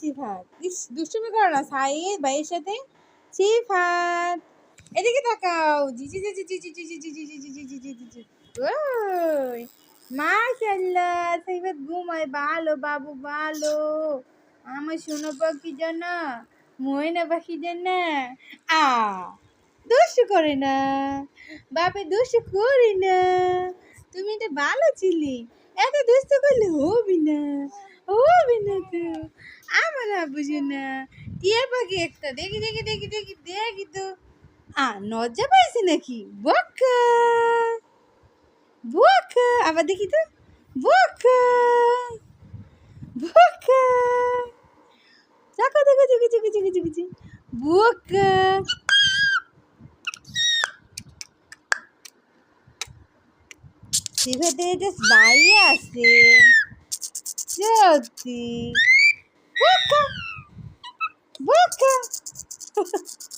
সিফাত ইস দুষ্টুমি করো না সাইদ ভাইয়ের সাথে সিফাত এদিকে তাকাও জি জি জি জি জি জি জি জি জি জি জি জি জি জি জি জি ওই মাশাল্লাহ সাইফাত ঘুমায় ভালো বাবু ভালো আমার শোনো পাখি জানা ময়না পাখি জানা আ দুষ্টু করে না বাপে দুষ্টু করি না তুমি এটা ভালো ছিলি এত দুষ্টু করলে হবি না হবি না তো আমার বুঝি না। টিয়া পাখি একটা। দেখি দেখি দেখি দেখি দেখি তো। আ নজ্জা পাইছে নাকি? বকা। বকা। আবার দেখি তো। বকা। বকা। চাকা দেখো চুকি চুকি চুকি চুকি চুকি বকা। এটা বাইরে আছে। সত্যি। フフフ。